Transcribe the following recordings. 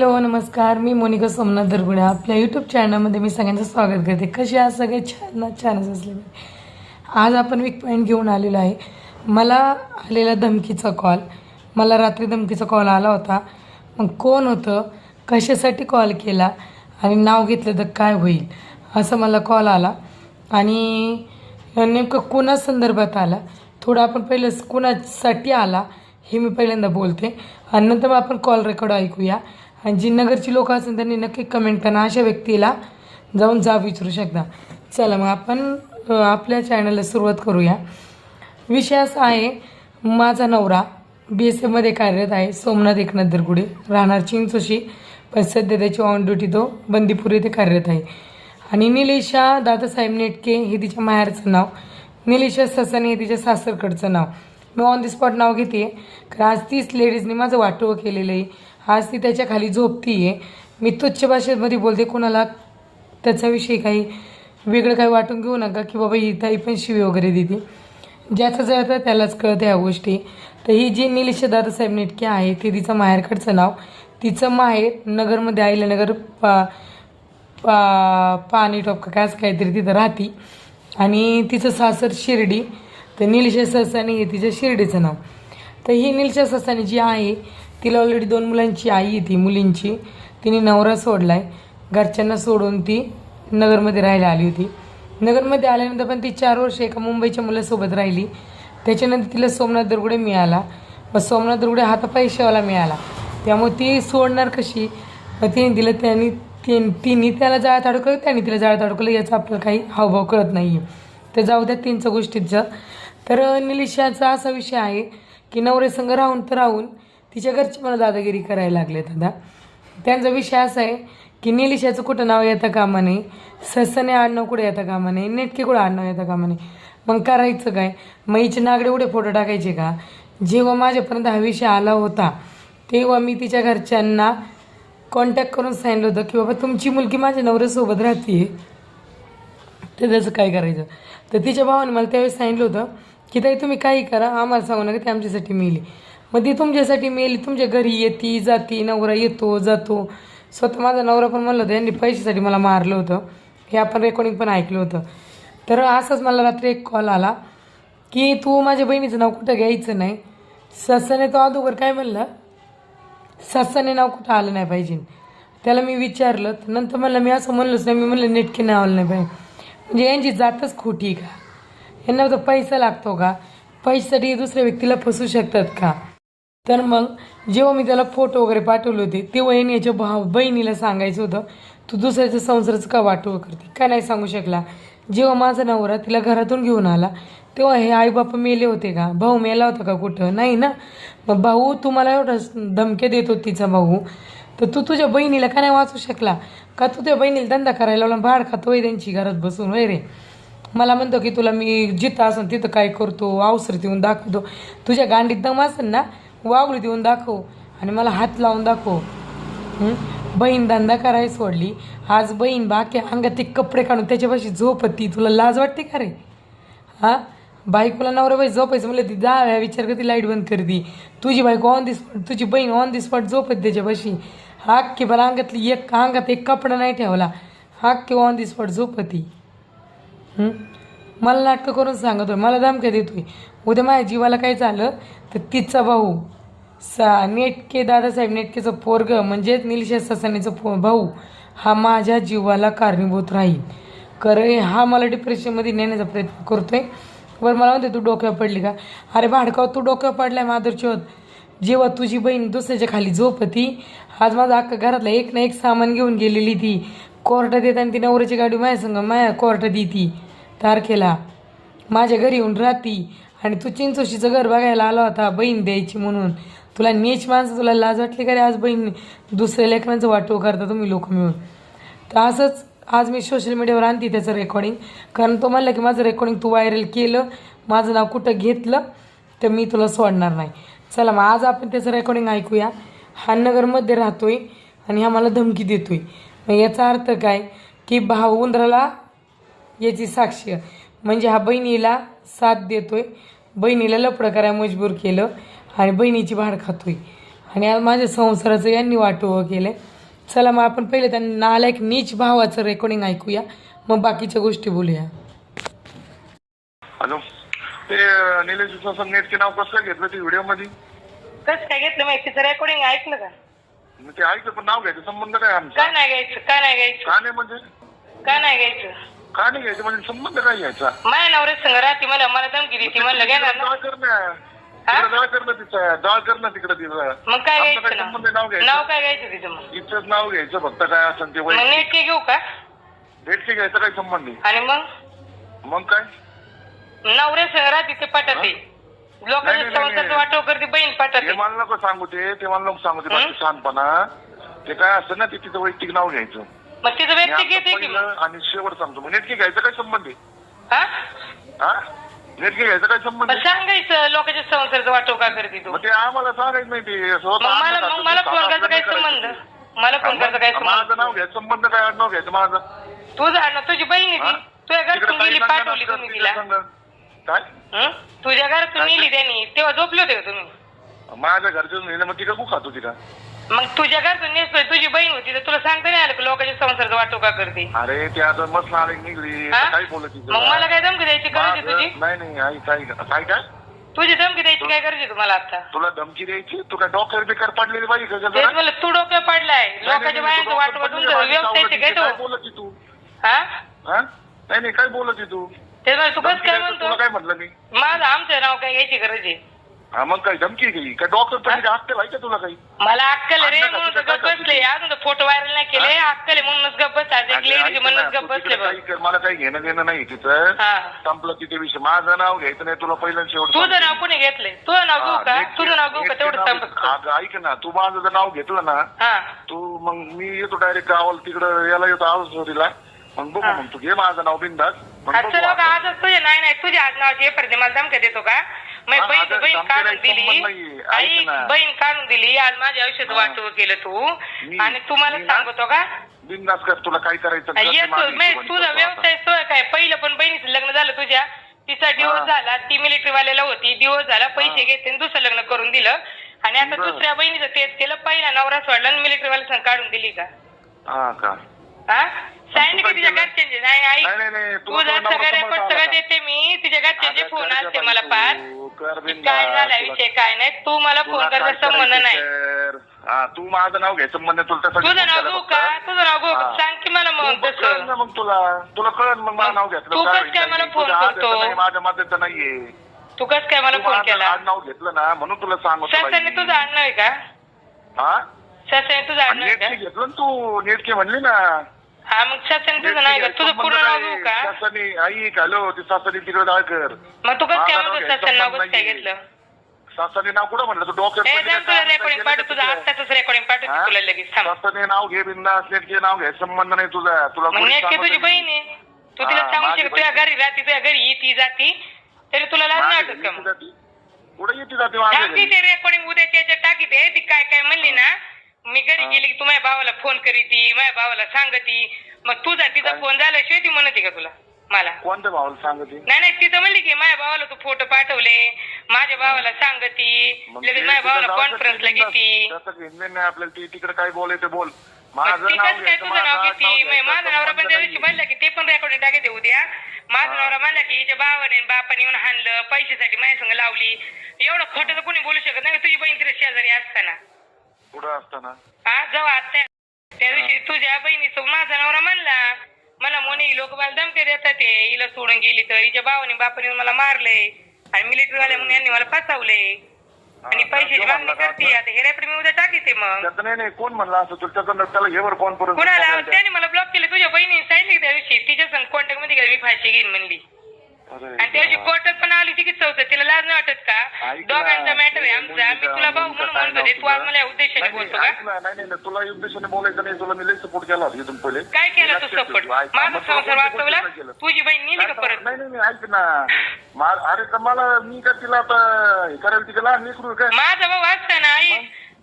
Hello नमस्कार. मी मोनिका सोमनाथ दरगुडे. आपल्या YouTube चॅनलमध्ये मी सगळ्यांचं स्वागत करते. कसे आज सगळे? छान छानच असले आज आपण वीक पॉईंट घेऊन आलेलो आहे. मला आलेला धमकीचा कॉल मला रात्री धमकीचा कॉल आला होता. मग कोण होतं? कशासाठी कॉल केला? आणि नाव घेतलं तर काय होईल? असं मला कॉल आला. आणि नेमकं कोणा संदर्भात आला? थोडं आपण पहिलं कुणासाठी आला? हे मी पहिल्यांदा बोलते. आणि नंतर मग आपण कॉल रेकॉर्ड ऐकूया. आणि जी नगरची लोक असेल त्यांनी नक्की कमेंट करा. अशा व्यक्तीला जाऊन जा विचारू शकता. चला मग आपण आपल्या चॅनलला सुरुवात करूया. विषय असा आहे माझा नवरा बी एस एफमध्ये कार्यरत आहे. सोमनाथ एकनाथ दरगुडे राहणार चिंचोशी. पण सध्या त्याची ऑन ड्युटी तो बंदीपूर येथे कार्यरत आहे. आणि निलेशा दादासाहेब नेटके हे तिच्या माहेरचं नाव. निलेशा ससाने हे तिच्या सासरकडचं नाव. मी ऑन दी स्पॉट नाव घेते. कारण आज तीच लेडीजने माझं वाटोवं केलेलं आहे. आज ती त्याच्याखाली झोपती आहे मी तुच्छ भाषेमध्ये बोलते कोणाला? त्याच्याविषयी काही वेगळं काही वाटून घेऊ नका की बाबा ही ताई पण शिवी वगैरे देते. ज्याचं जळतं त्यालाच कळतं ह्या गोष्टी. तर ही जी निलिश दादासाहेब नेटके आहे ते तिचं माहेरकडचं नाव. तिचं माहेर नगरमध्ये आहिल्यानगर पा पा पाणी टॉप का काय असं काहीतरी तिथं राहती. आणि तिचं सासर शिर्डी. तर निलिशा ससानी हे तिच्या शिर्डीचं नाव. तर ही निलशा ससानी जी आहे तिला ऑलरेडी दोन मुलांची आई आहे ती मुलींची. तिने नवरा सोडला आहे घरच्यांना सोडून ती नगरमध्ये राहायला आली होती. नगरमध्ये आल्यानंतर पण ती चार वर्ष एका मुंबईच्या मुलासोबत राहिली. त्याच्यानंतर तिला सोमनाथ दरगुडे मिळाला. मग सोमनाथ दरगुडे हा शेवाला मिळाला. त्यामुळे ती सोडणार कशी? मग तिने दिलं त्यांनी ती तिने त्याला जाळ्यात अडकलं त्याने तिला जाळ्यात अडकलं याचा आपल्याला काही हावभाव कळत नाही आहे तर जाऊ द्या तीनचं गोष्टीचं. तर निलिशाचा असा विषय आहे की नवरेसंग राहून तर राहून तिच्या घरचे मला दादागिरी करायला लागले दादा. त्यांचा विषय असा आहे की निलिशाचं कुठं नाव येतं कामा नाही ससने आडनाव कुठं येतं कामा नाही नेटके कुठं आडनाव येतं कामा नाही. मग करायचं काय? मग हिचे नागडे उडे फोटो टाकायचे का? जेव्हा माझ्यापर्यंत हा विषय आला होता तेव्हा मी तिच्या घरच्यांना कॉन्टॅक्ट करून सांगितलं होतं की बाबा तुमची मुलगी माझ्या नवऱ्यासोबत राहते तर त्याचं काय करायचं? तर तिच्या भावाने मला त्यावेळेस सांगितलं होतं की ताई तुम्ही काही करा आम्हाला सांगू नका ते आमच्यासाठी मेली. मग ती तुमच्यासाठी मेली तुमच्या घरी येते जाती नवरा येतो जातो. स्वतः माझा नवरा पण म्हणलं होतं यांनी पैशासाठी मला मारलं होतं. हे आपण रेकॉर्डिंग पण ऐकलं होतं. तर असंच मला रात्री एक कॉल आला की तू माझ्या बहिणीचं नाव कुठं घ्यायचं नाही? ससाने तो अगोदर काय म्हणलं? ससाने नाव कुठं आलं नाही पाहिजे. त्याला मी विचारलं तर नंतर म्हणलं मी असं म्हणलंच नाही मी म्हणलं नेटके नाव आलं नाही पाहिजे. म्हणजे यांची जातच खोटी का? यांना तर पैसा लागतो का? पैशासाठी दुसऱ्या व्यक्तीला फसू शकतात का? तर मग जेव्हा मी त्याला फोटो वगैरे पाठवले होते तेव्हा यांनी याच्या भाव बहिणीला सांगायचं होतं तू दुसऱ्याच्या संसाराचं का वाटू करते? का नाही सांगू शकला? जेव्हा माझा नवरा तिला घरातून घेऊन आला तेव्हा हे आईबाप मेले होते का? भाऊ मेला होता का कुठं? नाही ना? मग भाऊ तुम्हाला एवढं धमके देतो तिचा भाऊ. तर तू तुझ्या बहिणीला का नाही वाचू शकला? का तू त्या बहिणीला धंदा करायला लावला भाड खातोय त्यांची घरात बसून? वगैरे रे? मला म्हणतो की तुला मी जिथं असेल तिथं काय करतो? अवसर देऊन दाखवतो. तुझ्या गांडीत दम असेल ना? वावळी देऊन दाखव आणि मला हात लावून दाखव. बहीण धंदा करायला सोडली. आज बहीण बाकी अंगात ते कपडे काढून त्याच्यापाशी झोपती. तुला लाज वाटते का रे? हां? बायकोला नवरा बाई झोपायचं म्हणलं ती दहा विचार करते लाइट बंद करती. तुझी बायको ऑन दी स्पॉट तुझी बहीण ऑन दी स्पॉट झोपत त्याच्यापाशी. हा मला बरं अंगातली एक अंगात एक कपडा नाही ठेवला. हा ऑन दी स्पॉट झोपती. मला नाटकं करून सांगतोय मला धमक्या देतोय. उद्या माझ्या जीवाला काय झालं? तर तिचा भाऊ सा नेटके दादासाहेब नेटकेचं पोरग म्हणजेच निलिशा ससानीचं पो भाऊ हा माझ्या जीवाला कारणीभूत राहील. करे हा मला डिप्रेशनमध्ये नेण्याचा प्रयत्न करतोय. बरं मला म्हणते तू डोक्यावर पडली का? अरे भाडकाव तू डोक्यावर पडलाय माधुरची जेव्हा तुझी बहीण दुसऱ्याच्या खाली झोपती आज माझा अख्खा घरातला एक ना एक सामान घेऊन गेलेली ती. कोर्टात येताना ती नवऱ्याची गाडी माझ्या संग माया कोर्टात येते. तारखेला माझ्या घरी येऊन राहती आणि तू चिंचोशीचं घर बघायला आला होता बहीण द्यायची म्हणून. तुला नीच माणसं तुला लाज वाटली का रे आज बहीण? दुसऱ्या लेखनाचं वाटव करता तुम्ही लोक मिळून. तर असंच आज मी सोशल मीडियावर आणते त्याचं रेकॉर्डिंग कारण तो म्हणला की माझं रेकॉर्डिंग तू व्हायरल केलं माझं नाव कुठं घेतलं तर मी तुला सोडणार नाही. चला मग आज आपण त्याचं रेकॉर्डिंग ऐकूया. हा नगरमध्ये राहतोय आणि हा मला धमकी देतोय. मग याचा अर्थ काय? की भाऊ उंदराला याची साक्ष म्हणजे हा बहिणीला साथ देतोय. बहिणीला लफडं करायला मजबूर केलं आणि बहिणीची भाड खातोय. आणि आज माझ्या संसाराचं यांनी वाटोवं केलं चला मग आपण पहिले त्या नालायक नीच भावाचं रेकॉर्डिंग ऐकूया. मग बाकीच्या गोष्टी बोलूया. हॅलो. ते निलेश नेटचे नाव कसं घेतलं ते व्हिडिओमध्ये? कसं काय घेतलं माहिती? तिचं रेकॉर्डिंग ऐकलं का? मी ते ऐकलं पण नाव घ्यायचं संबंध काय आमचा? का नाही घ्यायचं? का नाही घ्यायचं? का नाही म्हणजे? का नाही घ्यायचं? का नाही घ्यायचं म्हणजे संबंध काय घ्यायचा? माझ्या नवऱ्या संग राहते मला मला धमकी देते म्हणलं घेणार ना. डाळ कर ना. तिकडे कर ना तिचं डाळ कर ना तिकडे तिचं मग काय आमचं घ्यायचं संबंध आहे, नाव ना घ्यायचं. नाव काय घ्यायचं तिचं मग? नाव घ्यायचं फक्त काय असेल ते मग नेटके घेऊ का? भेटचे घ्यायचं काय संबंध आहे आणि मग? मग काय? नवऱ्या संग राहते ते पाठवते नाही, लोकांच्या नाही, संसाराचं नाही. वाटव करते बहीण ते पाठवते मला नको सांगू ते ते मला नको सांगू ते? बाकी शहाणपणा. ते काय असतं ना ते तिचं वैयक्तिक नाव घ्यायचं. मग तिचं व्यक्ती घेते की मग? आणि शेवट सांगतो. मग नेटके घ्यायचं काय संबंध आहे? हा? हा? नेटके घ्यायचं काय संबंध मग आहे? सांगायचं लोकांच्या संसाराचं वाटव का करते तू? मग ते आम्हाला सांगायचं नाही ते मग मला मग मला फोन करायचा काय संबंध? करायचं. मला फोन करायचा काय माझं नाव संबंध घ्यायचं संबंध काय आडनाव घ्यायचं माझं? तुझं ना तुझी बहीण आहे हा? ती तुझ्या तिकडे घरातून गेली लग्न पाठवली तुम्ही तिकडे तिला. संग. काय? हं? तुझ्या घरातून? नेली त्यांनी. तेव्हा झोपले होते का तुम्ही? माझ्या घरच्या नेलं मग तिकडे खूप खातो तिला मग तुझ्या घरातून नेसतोय तुझी बहीण होती तर तुला सांगता नाही आलं का लोकांच्या संसाराचं वाटो का करते? अरे ते आता मस्त नाळे निघली. हा? काय बोलत? मग मला काय धमकी द्यायची गरज आहे माझं- तुझी? नाही नाही आई काय काय काय तुझी धमकी द्यायची काय गरज आहे तुम्हाला आता? तुला धमकी द्यायची? तू काय डॉक्टर बेकार पडलेली बाई का तेच जरा? मला तू डोक्या पडलाय. नाही, लोकांच्या नाही, बायांचं तू वाट डॉक्टर वाटून पडलेली काय काय तो? बोलत तू? हा? हा? नाही नाही काय बोलत तू? तेच मला तू कसं धमकी काय द्यायचं म्हणतो? काय म्हटलं मी? माझं आमचं नाव काय घ्यायची गरज आहे? हा मग काय धमकी घ्यायची काय डॉक्टर पडली अक्कल आहे का तुला काही? मला अक्कल आहे रे म्हणून तर तिथं गप्प काय बसले. अजून फोटो व्हायरल नाही केले. अक्कल आहे म्हणूनच गप्प बस आज एक अगं, लेडीज ऐक म्हणूनच गप्प तू बसले तिकडे बघ. काही कर, मला काही घेणं देणं नाही तिथं. हा. संपलं तिथे विषय. माझं नाव घ्यायचं नाही तुला पहिलं शेवट तुझं नाव कोणी घेतलंय? तुझं नाव घेऊ का? तुझं नाव घेऊ का? तेवढं संपत ऐक ना तू माझं जर नाव घेतलं ना हा. तू मग मी येतो डायरेक्ट गावाला तिकडं याला येतो आवाजला मग बघू. मग तू घे माझं नाव बिंदास. मग बघू चलो का आपण. आजच तुझे नाही नाही तुझ्या आज नावाची हे पडते मला धमक्या देतो का? मग हा, बहीण बहीण काढून दिली आई. बहीण काढून दिली आज माझ्या आयुष्यात. वाटव केलं तू आणि तू मला मी ना- सांगतो का बिंदास कर तुला काय करायचं येतो तुझा व्यवसाय सोय काय पहिलं पण बहिणीचं लग्न झालं तुझ्या तिचा डिवोर्स हा. झाला ती मिलिटरी वाल्याला होती डिवोर्स झाला पैसे. घेतले आणि दुसरं लग्न करून दिलं आणि आता. दुसऱ्या बहिणीचं तेच केलं पहिला नवरा सोडला आणि मिलिटरी वाल्या काढून दिली का. हा काय की तिच्या केलं? घरच्यांचे नाही आई नाही नाही नाही तुला तुझा तो नवरा सगळं रेकॉर्ड सगळं? देते मी तुझ्या घरच्यांचे अगं, फोन कर असते मला बाई पार तू, कर की. काय झाला तुला- विषय काय नाही तू मला तुला फोन काय करायचा संबंध करायचं नाही कर. हा तू माझं नाव घ्यायचं म्हणणं तुला त्यासाठी तुझं फोन नाव केला घेऊ फक्त. का तुझं नाव घेऊ का हा. सांग की मला तू मग बघ कळलं तसं ना मग तुला तुला कळण मग मग नाव घेतलं तू काय कसं काय मला नाही. फोन तुझ्या करतो? नाही, माझ्या मताचं नाहीये तू कस काय मला तू फोन माझं केला आज नाव घेतलं ना म्हणून तुला सांगतो सासऱ्याने. तुझं आणलं आहे का हा सासऱ्याने तुझं आणि आणलं आहे नेटके का घेतलं ना तू नेटके म्हणली ना हा मग सासऱ्याने तुझं नाही का तुझं पूर्ण नाव घेऊ का? सासरी आई हॅलो ते सासरी तिकडे डाळ कर मग तू कसं काय म्हणतो नाव कसं काय. घेतलं? सासरी नाव कुठं म्हणलं तू डॉक्टर तुला रेकॉर्डिंग पाठव तुझं आत्ताच रेकॉर्डिंग तुला लगेच. थांब. सासरी नाव घे नेटके नाव घे. संबंध नाही तुझा. तुला मग कोणी नेटके सांगत तुझी नाही. बहीण आहे. तू तिला हा, सांगू माझी शकतो तुझ्या बहीण. घरी राहते तुझ्या घरी येते जाती. तरी तुला लाज माझ्या जाती? कुठं येते जाते माझ्या थांब ती घरी? ते रेकॉर्डिंग उद्याच्या याच्यात टाकी दे ती काय काय म्हणली ना? मी घरी. गेली की तू माझ्या भावाला फोन करीती माझ्या भावाला सांगती. मग तुझा तिचा काय? फोन झाल्याशिवाय ती म्हणते का तुला? मला. कोणत्या भावाला सांगते? नाही नाही तिथं म्हणली की माझ्या भावाला तू फोटो पाठवले माझ्या भावाला सांगती मग लगेच माझ्या भावाला कॉन्फरन्सला घेती. घेणं नाही आपल्याला ती तिकडे काय बोलायचं बोल. मग माझं ती नाव कसं काय घ्यायचं, तुझं नाव माझं घेती? नाव मग घ्यायचं, माझा नवरा पण संबंध त्या दिवशी. म्हणला की ते पण रेकॉर्डिंग टाकते उद्या. माझा हा. नवरा म्हणला की हिच्या भावाने बापाने येऊन हाणलं पैशासाठी माझ्या संग लावली. एवढं खोटं तर कोणी बोलू शकत नाही तुझी बहीण तिथे शेजारी असताना. पुढं असताना? हा जेव्हा आता. त्या दिवशी तुझ्या बहिणीचं माझा नवरा म्हणला मला मोनी लोक मला धमके देतात ते हिला सोडून गेली तर हिच्या भावाने बापाने मला मारले आणि मिलिटरी वाल्या म्हणून यांनी मला फसवले आणि पैशाची मागणी करते? आता. हे रेकॉर्ड मी उद्या टाकीते मग. त्याचं नाही नाही कोण म्हणला असं तुला? त्याचं त्याला घेवर कॉन्फरन्स कुणाला? त्याने मला ब्लॉक केलं. तुझ्या बहिणीने सांगितलं त्या दिवशी. तिच्या संग कॉन्टॅक्टमध्ये गेला. मी फाशी घेईन म्हणली. आणि त्या दिवशी कोर्टात पण आली ती की चौथं तिला लाज नाही वाटत का? ऐक ना, दोघांचा मॅटर आहे आमचा. मी तुला भाऊ म्हणून म्हणतो ते तू? मला या उद्देशाने बोलतो का? ऐक ना, नाही नाही नाही, तुला या उद्देशाने बोलायचं नाही तुला मी लई सपोर्ट केला होता इथून पहिले. काय केलं तू लक्षात सपोर्ट माझा मग तुला संसार वाचवला? केलं? तुझी बहीण नेली का परत? नाही नाही नाही, ऐक ना. मा- अरे तर मला मी का तिला आता हे करायला तिला लहान लेकरू आहे काय माझा भाऊ असता ना आई.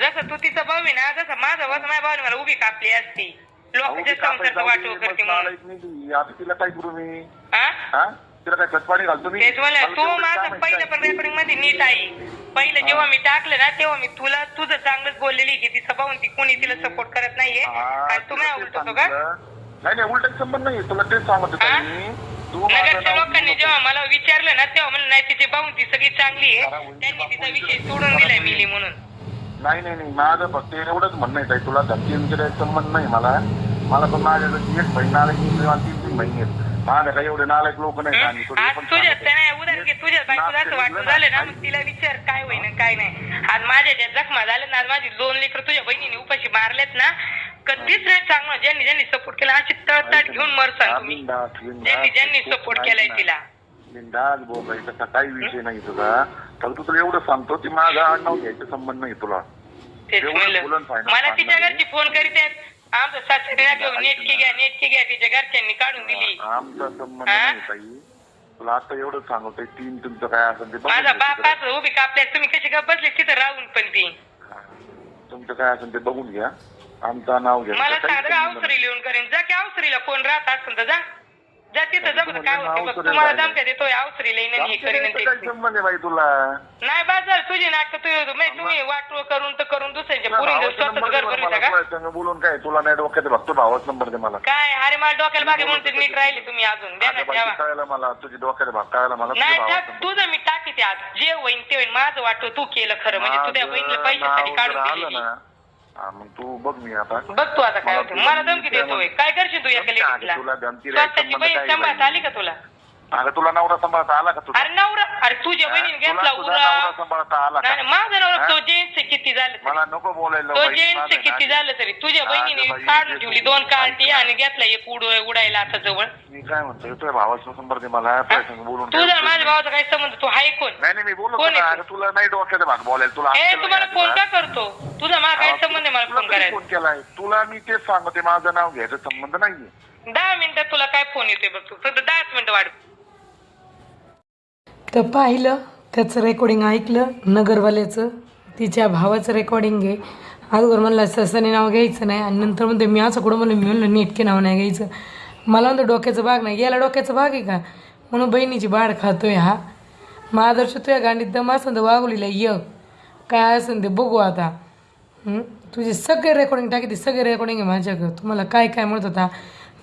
जसं तू तिचा भाऊ आहे ना जसं माझा भाऊ माझ्या भावाने मला उभी कापली असती. अहो, लोकांच्या ती कापायची संसारचं जाऊ वाटव करते म्हणून. मला एक नाही दिली. आता तिला काय करू मी? हा हा तिला काय खतपाणी घालतो मी तेच म्हणलं मला तू माझं पहिलं? पण रेकॉर्डिंगमध्ये नीट आहे पहिलं जेव्हा मी टाकलं ना तेव्हा मी तुला तुझं चांगलंच बोललेली की तिचं पाहून ती कोणी तिला सपोर्ट करत नाहीये आणि तुम्ही तुला ते उलटतो का. नाही नाही उलट संबंध नाही तुला तेच सांगत होतो हा? मी तू माझं नगरच्या नाव लोकांनी घेऊ जेव्हा नको. मला विचारलं ना तेव्हा म्हणलं नाही तिची पाहून ती सगळी चांगली आहे त्यांनी तिचा विषय सोडून दिलाय. मिली म्हणून नाही नाही नाही माझं फक्त एवढंच म्हणणं आहे ताई, तुला धमकी वगैरे संबंध नाही मला मला पण माझ्या एक मला तीन तीन बहिणी आहेत माझ्या काही एवढे नालायक लोक नाही आणि आज तुझ्या सांगतो. नाही उदाहरण घे तुझ्या बायकोला असं वाटून झालं ना मग तिला विचार काय होईन काय नाही आज माझ्या ज्या जखमा झाल्या ना आज माझी दोन लेकर तुझ्या बहिणीने उपाशी मारलेत ना कधीच नाही चांगलं ज्यांनी ज्यांनी सपोर्ट केला अशी तळताट घेऊन मरसाल हा, तुम्ही. ज्यांनी ज्यांनी सपोर्ट केलाय. तिला बिनधास्त बोकाय तसा काही विषय नाही तुझा फक्त तुला एवढं सांगतो की माझा आडनाव घ्यायचा संबंध नाही तुला तेच एवढं म्हणलं बोलून फायदा मला तिच्या. घरची फोन करीत आहेत आमचं सासऱ्या घेऊन नेटकी घ्या नेटकी घ्या तिच्या घरच्यांनी काढून दिली. आमचा संबंध हा? नाही ताई. तुला आता एवढं सांगतोय तीन तुमचं काय असेल ते बघून माझा घे बाप तिकडे. असं उभी कापल्यास तुम्ही कशी गप बसले तिथं राहून पण ती. हा. तुमचं काय असेल ते बघून घ्या. आमचं नाव घ्या. मला काही सांग संबंध अवसरी लिहून करेन. जा की अवसरीला कोण राहत असेल तर जा. तिथं जा बघ काय होते बघ तुम्हाला अवसरी लईन हे. करीन काय ते. संबंध आहे बाई तुला. नाही बाजार तुझी नाटक तू म्हणजे तुम्ही वाटू करून तर करून दुसऱ्यांच्या पुरी स्वतःच घर. का? संग बोलून काय तुला नाही डोक्यात बघतो भावाच नंबर दे मला. काय अरे मला डोक्याला बागे म्हणून ते नीट राहिले तुम्ही अजून. द्या ना ठेवा. कळायला मला तुझी डोक्यात भाग कळायला मला नाही टाक. तुझं मी टाकीते आज. जे होईन ते होईन. माझं वाटतं तू केलं खरं. म्हणजे तुझ्या माझं बहिणीला पैशासाठी काढून जर आलं दिली ना. हा, मग तू बघ मी आता. बघ तू आता काय मला होतं मला धमकी त्या देतोय काय करशील तू एका आहे, लेडीजला तुला धमकी द्यायचं स्वतःची संबंध बहीण काय सांभाळता बाई? आली का तुला? अगं तुला नवरा सांभाळता आला का तुझा? अरे नवरा अरे तुझ्या? बहिणीने तुला घेतला तुझा उरा नवरा सांभाळता आला का? नाही, माझा नवरा? तो जेंट्स किती झालं तरी. मला नको बोलायला तो बाई, जेंट्स माझं किती झालं तरी. तुझ्या हा, बहिणीने बाई, काढून ते ठेवली दोन कार्टी आणि घेतला एक उड उडायला आता जवळ. मी काय म्हणतोय तुझ्या भावाचा दे मला बोलून तुझा. माझ्या भावाचा काही संबंध तू आहे कोण? नाही नाही मी बोललो कोण ना तुला. नाही डोक्यात भाग बोलायला तुला हे अक्कल तुम्हाला नाही फोन का का? करतो? तुझा मला काय हा, संबंध आहे मला तुला फोन कधी करायचा फोन केलाय? तुला मी तेच सांगते माझं नाव घ्यायचा संबंध नाहीये. दहा मिनिटात तुला काय फोन येतोय बघ तू? फक्त दहाच मिनिटं वाढ. तर पाहिलं त्याचं रेकॉर्डिंग ऐकलं नगरवाल्याचं तिच्या भावाचं रेकॉर्डिंग घे. अगोदर म्हणलं ससाने नाव घ्यायचं नाही आणि नंतर म्हणते मी असं कुठं म्हणलं मी म्हणलं नेटके नाव नाही घ्यायचं. मला म्हणतो डोक्याचं भाग नाही. याला डोक्याचं भाग आहे का? म्हणून बहिणीची बाड खातोय हा. मग आदर्श तुझ्या गांडीत दम असं तर वागवलीला य. काय असं ते बघू आता. तुझे सगळे रेकॉर्डिंग टाकी सगळे रेकॉर्डिंग आहे माझ्याकडं. तुम्हाला काय काय म्हणत होता?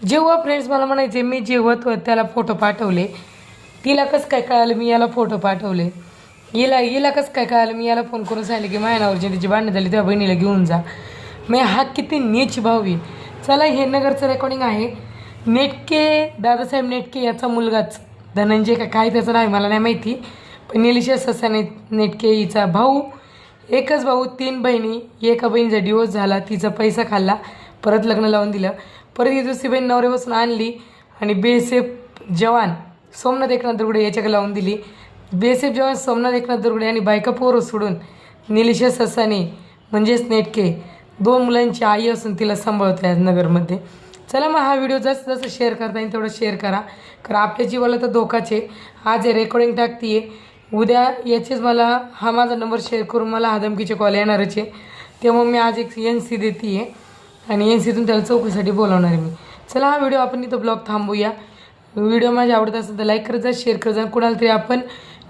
जेव्हा फ्रेंड्स मला म्हणायचे मी जेव्हा तो त्याला फोटो पाठवले. तिला कसं काय कळालं? मी याला फोटो पाठवले. हिला हिला कसं काय कळालं? मी याला फोन करून सांगितलं की मायनावरची तिची भांडणं झाली तेव्हा बहिणीला घेऊन जा. मी हा किती नीच भाऊ आहे. चला हे नगरचं रेकॉर्डिंग आहे. नेटके दादासाहेब नेटके याचा मुलगाच. धनंजय का काय त्याचं नाही मला नाही माहिती. पण निलिशा ससाने नेटके हिचा भाऊ. एकच भाऊ तीन बहिणी. एका बहिणीचा डिवोर्स झाला तिचा पैसा खाल्ला परत लग्न लावून दिलं. परत ही दुसरी बहीण नवऱ्यापासून आणली आणि बेसेफ जवान. सोमनाथ एकनाथ दुर्गडे याच्याकडे लावून दिली. बेसेफ जवान सोमनाथ एकनाथ दुर्गडे आणि बायका पोरं सोडून निलिशा ससाने म्हणजेच नेटके दोन मुलांची आई असून तिला सांभाळते आज नगरमध्ये. चला मग हा व्हिडिओ जसं जसं शेअर करता येईल तेवढं शेअर करा. कारण आपल्या जीवाला तर धोकाच आहे. आज रेकॉर्डिंग टाकते उद्या याचेच मला हा माझा नंबर शेअर करून मला हा धमकीचे कॉल येणारच आहे. तेव्हा मी आज एक एन सी देते आहे आणि एन सीतून त्याला चौकीसाठी बोलावणार आहे मी. चला हा व्हिडिओ आपण इथं ब्लॉग थांबूया. व्हिडिओ माझ्या आवडत असेल तर लाईक करत जा शेअर करत जा. कुणाला तरी आपण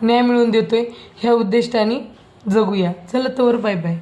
न्याय मिळवून देतोय. ह्या उद्दिष्टाने जगूया. चला तोवर बाय बाय